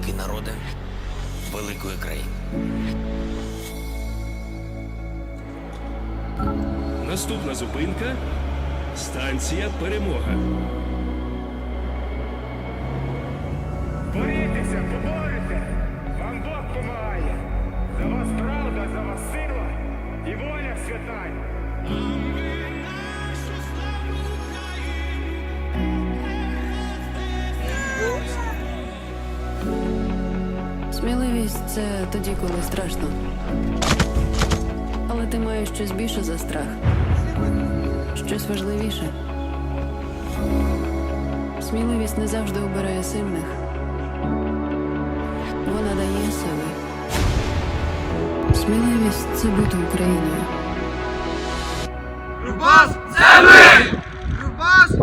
великий народе великої країни. Наступна зупинка станція Перемога. Борітеся, поборете! Вам Бог помагає! За вас правда, за вас сила і воля свята! Сміливість це тоді, коли страшно. Але ти маєш щось більше за страх. Щось важливіше. Сміливість не завжди обирає сильних. Вона дає сили. Сміливість це бути Україною. Любас